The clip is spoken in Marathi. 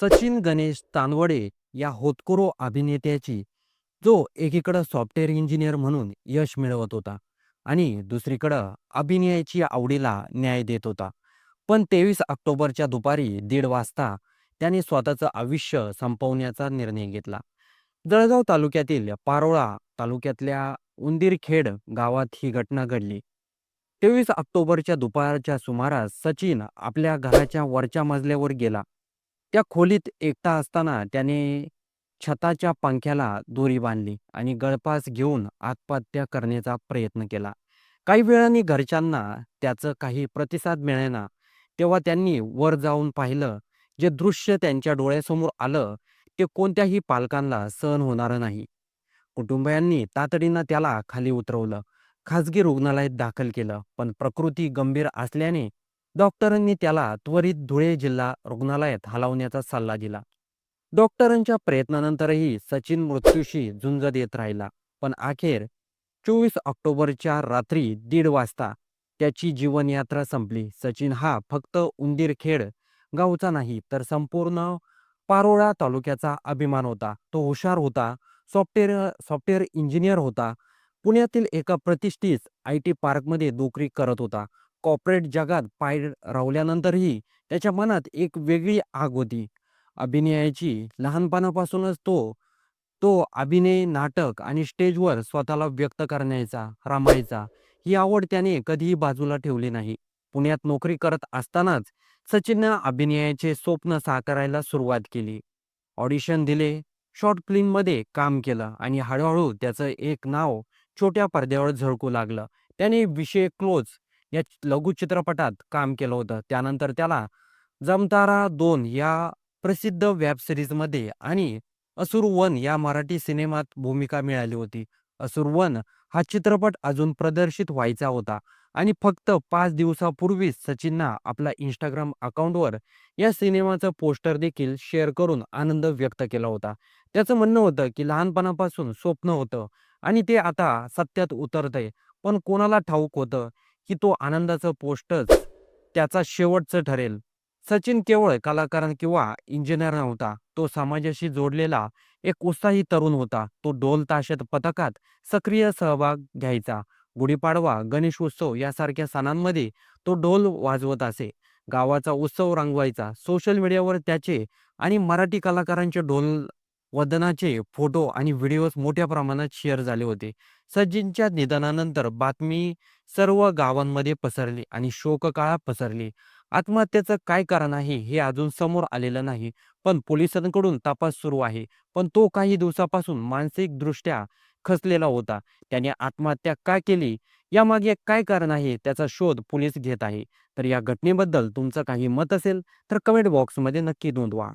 सचिन गणेश तानवडे या होतकुरो अभिनेत्याची जो एकीकडं सॉफ्टवेअर इंजिनियर म्हणून यश मिळवत होता आणि दुसरीकडं अभिनयाची आवडीला न्याय देत होता. पण 23 ऑक्टोबरच्या दुपारी दीड वाजता त्याने स्वतःचं आयुष्य संपवण्याचा निर्णय घेतला. जळगाव तालुक्यातील पारोळा तालुक्यातल्या उंदीरखेड गावात ही घटना घडली. 23 ऑक्टोबरच्या दुपारच्या सुमारास सचिन आपल्या घराच्या वरच्या मजल्यावर गेला. त्या खोलीत एकटा असताना त्याने छताच्या पंख्याला दोरी बांधली आणि गळफास घेऊन आत्महत्या करण्याचा प्रयत्न केला. काही वेळाने घरच्यांना त्याचं काही प्रतिसाद मिळेना तेव्हा त्यांनी वर जाऊन पाहिलं. जे दृश्य त्यांच्या डोळ्यासमोर आलं ते कोणत्याही पालकांना सहन होणारं नाही. कुटुंबियांनी तातडीनं त्याला खाली उतरवलं. खाजगी रुग्णालयात दाखल केलं. पण प्रकृती गंभीर असल्याने डॉक्टरांनी त्याला त्वरित धुळे जिल्हा रुग्णालयात हलवण्याचा सल्ला दिला. डॉक्टरांच्या प्रयत्नानंतरही सचिन मृत्यूशी झुंज देत राहिला. पण अखेर 24 ऑक्टोबरच्या रात्री दीड वाजता त्याची जीवनयात्रा संपली. सचिन हा फक्त उंदीरखेड गावचा नाही तर संपूर्ण पारोळा तालुक्याचा अभिमान होता. तो हुशार होता. सॉफ्टवेअर सॉफ्टवेअर इंजिनियर होता. पुण्यातील एका प्रतिष्ठित आय-टी पार्कमध्ये नोकरी करत होता. कॉर्पोरेट जगात पाय रावल्यानंतरही त्याच्या मनात एक वेगळी आग होती अभिनयाची. लहानपणापासूनच तो तो अभिनय, नाटक आणि स्टेजवर स्वतःला व्यक्त करण्याचा, रमायचा. ही आवड त्याने कधीही बाजूला ठेवली नाही. पुण्यात नोकरी करत असतानाच सचिननं अभिनयाचे स्वप्न साकारायला सुरुवात केली. ऑडिशन दिले, शॉर्ट फिल्ममध्ये काम केलं आणि हळूहळू त्याचं एक नाव छोट्या पडद्यावर झळकू लागलं. त्याने विषय क्लोज या लघुचित्रपटात काम केलं होतं. त्यानंतर त्याला जमतारा दोन या प्रसिद्ध वेब सिरीजमध्ये आणि असुर वन या मराठी सिनेमात भूमिका मिळाली होती. असुर वन हा चित्रपट अजून प्रदर्शित व्हायचा होता आणि फक्त पाच दिवसापूर्वीच सचिननं आपला इंस्टाग्राम अकाउंटवर या सिनेमाचं पोस्टर देखील शेअर करून आनंद व्यक्त केला होता. त्याचं म्हणणं होतं की लहानपणापासून स्वप्न होतं आणि ते आता सत्यात उतरतंय. पण कोणाला ठाऊक होतं की तो आनंदाचं पोस्टच त्याचा शेवटचं ठरेल. सचिन केवळ कलाकार किंवा इंजिनियर नव्हता. तो समाजाशी जोडलेला एक उत्साही तरुण होता. तो डोल ताशा पथकात सक्रिय सहभाग घ्यायचा. गुढीपाडवा, गणेश उत्सव यासारख्या सणांमध्ये तो डोल वाजवत असे. गावाचा उत्सव रंगवायचा. सोशल मीडियावर त्याचे आणि मराठी कलाकारांचे ढोल वदनाचे फोटो आणि व्हिडिओज मोठ्या प्रमाणात शेअर झाले होते. सचिनच्या निधनानंतर बातमी सर्व गावांमध्ये पसरली आणि शोककाळा पसरली. आत्महत्येचं काय कारण आहे हे अजून समोर आलेलं नाही. पण पोलिसांकडून तपास सुरू आहे. पण तो काही दिवसापासून मानसिकदृष्ट्या खचलेला होता. त्याने आत्महत्या का केली? यामागे काय कारण आहे? त्याचा शोध पोलीस घेत आहे. तर या घटनेबद्दल तुमचं काही मत असेल तर कमेंट बॉक्समध्ये नक्की नोंदवा.